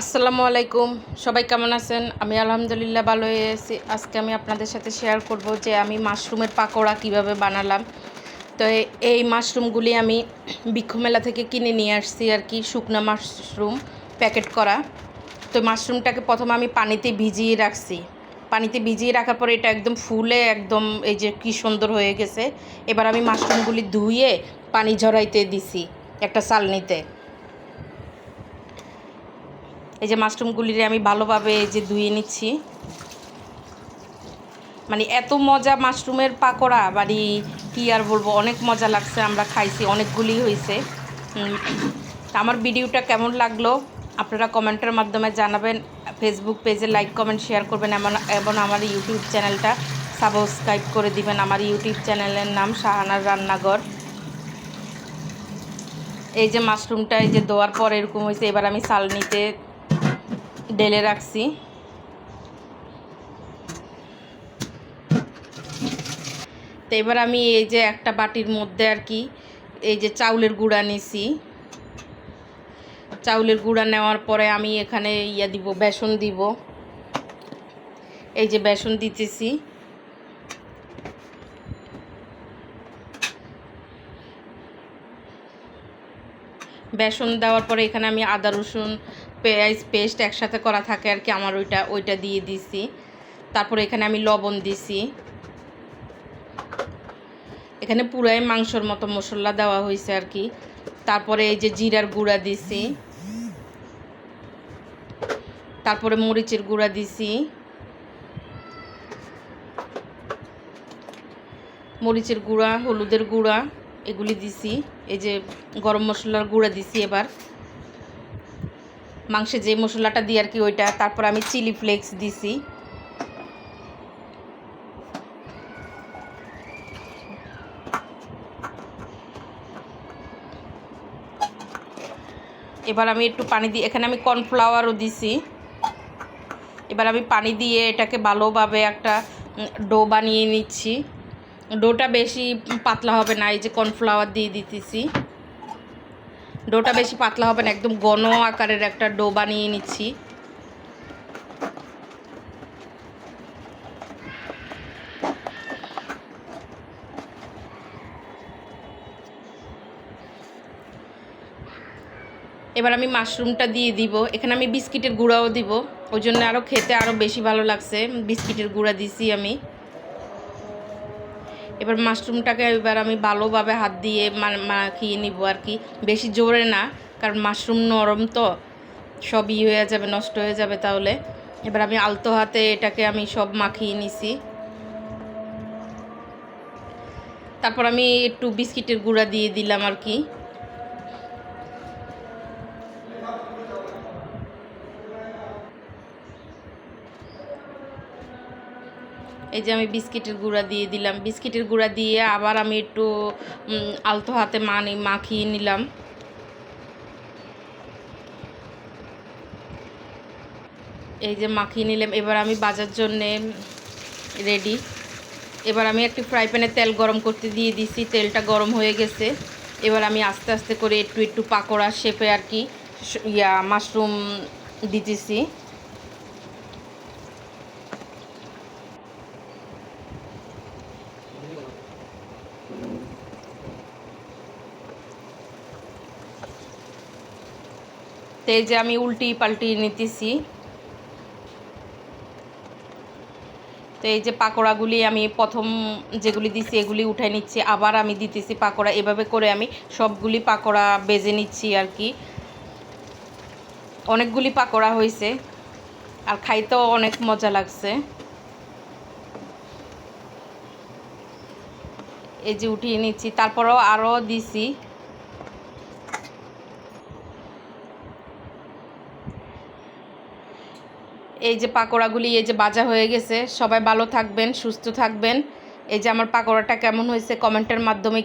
আসসালামু আলাইকুম। সবাই কেমন আছেন? আমি আলহামদুলিল্লাহ ভালো হয়ে আছি। আজকে আমি আপনাদের সাথে শেয়ার করব যে আমি মাশরুমের পাকোড়া কীভাবে বানালাম। তো এই মাশরুমগুলি আমি বৃক্ষ মেলা থেকে কিনে নিয়ে আসছি আর কি, শুকনো মাশরুম প্যাকেট করা। তো মাশরুমটাকে প্রথমে আমি পানিতে ভিজিয়ে রাখছি। পানিতে ভিজিয়ে রাখার পরে এটা একদম ফুলে একদম এই যে কী সুন্দর হয়ে গেছে। এবার আমি মাশরুমগুলি ধুয়ে পানি ঝরাইতে দিছি একটা চালনিতে। এই যে মাশরুমগুলিরে আমি ভালোভাবে এই যে ধুয়ে নিচ্ছি। মানে এত মজা মাশরুমের পাকোড়া, বাড়ি কি আর বলব, অনেক মজা লাগছে, আমরা খাইছি, অনেকগুলি হয়েছে আমার ভিডিওটা কেমন লাগল, আপনারা কমেন্টের মাধ্যমে জানাবেন। ফেসবুক পেজে লাইক কমেন্ট শেয়ার করবেন, এমন এবং আমার ইউটিউব চ্যানেলটা সাবস্ক্রাইব করে দিবেন, আমার ইউটিউব চ্যানেলের নাম শাহানার রান্নাঘর। এই যে মাশরুমটা এই যে দেওয়ার পর এরকম হয়েছে এবার আমি সালনিতে ঢেলে রাখছি। তো এবার আমি এই যে একটা বাটির মধ্যে আর কি এই যে চাউলের গুঁড়া নিছি। চাউলের গুঁড়া নেওয়ার পরে আমি এখানে ইয়া দিব, বেসন দিব। এই যে বেসন দিতেছি। বেসন দেওয়ার পরে এখানে আমি আদা রসুন পেঁয়াজ পেস্ট একসাথে করা থাকে আর কি, আমার ওইটা ওইটা দিয়ে দিছি। তারপরে এখানে আমি লবণ দিছি। এখানে পুরাই মাংসর মতো মশলা দেওয়া হয়েছে আর কি। তারপরে এই যে জিরার গুঁড়া দিছি। তারপরে মরিচের গুঁড়া দিছি। মরিচের গুঁড়া, হলুদের গুঁড়া, এগুলি দিছি। এই যে গরম মশলার গুঁড়া দিছি এবার। মাংসে যে মশলাটা দিই আর কি ওইটা, তারপর আমি চিলি ফ্লেক্স দিছি। এবার আমি একটু পানি দিয়ে, এখানে আমি কর্নফ্লাওয়ারও দিছি। এবার আমি পানি দিয়ে এটাকে ভালোভাবে একটা ডো বানিয়ে নিচ্ছি। ডোটা বেশি পাতলা হবে না, এই যে কর্নফ্লাওয়ার দিয়ে দিতেছি। ডোটা বেশি পাতলা হবে না, একদম গণ আকারের একটা ডো বানিয়ে নিচ্ছি। এবার আমি মাশরুমটা দিয়ে দিব। এখানে আমি বিস্কিটের গুঁড়াও দিব। ওই জন্য আরও খেতে আরও বেশি ভালো লাগছে। বিস্কিটের গুঁড়া দিছি আমি। এবার মাশরুমটাকে এবার আমি ভালোভাবে হাত দিয়ে মাখিয়ে নিব আর কি। বেশি জোরে না, কারণ মাশরুম নরম তো, সবই হয়ে যাবে, নষ্ট হয়ে যাবে তাহলে। এবার আমি আলতো হাতে এটাকে আমি সব মাখিয়ে নিছি। তারপর আমি একটু বিস্কিটের গুঁড়া দিয়ে দিলাম আর কি। এই যে আমি বিস্কিটের গুঁড়া দিয়ে দিলাম। বিস্কিটের গুঁড়া দিয়ে আবার আমি একটু আলতো হাতে মানি, মাখিয়ে নিলাম। এই যে মাখিয়ে নিলাম। এবার আমি বাজার জন্যে রেডি এবার আমি একটি ফ্রাই প্যানে তেল গরম করতে দিয়ে দিছি। তেলটা গরম হয়ে গেছে। এবার আমি আস্তে আস্তে করে একটু একটু পাকোড়া শেপে আর কি, ইয়া মাশরুম দিতেছি। তো এই যে আমি উল্টি পাল্টি নিতেছি। তো এই যে পাকোড়াগুলি আমি প্রথম যেগুলি দিছি, এগুলি উঠে নিচ্ছি, আবার আমি দিতেছি পাকোড়া। এভাবে করে আমি সবগুলি পাকোড়া বেজে নিচ্ছি আর কি। অনেকগুলি পাকোড়া হয়েছে আর খাইতেও অনেক মজা লাগছে। এই যে উঠিয়ে নিচ্ছি। তারপরেও আরও দিছি। এই যে পাকোড়াগুলি, এই যে বাজা হয়ে গেছে। সবাই ভালো থাকবেন, সুস্থ থাকবেন। এই যে আমার পাকোড়াটা কেমন হয়েছে কমেন্টের মাধ্যমে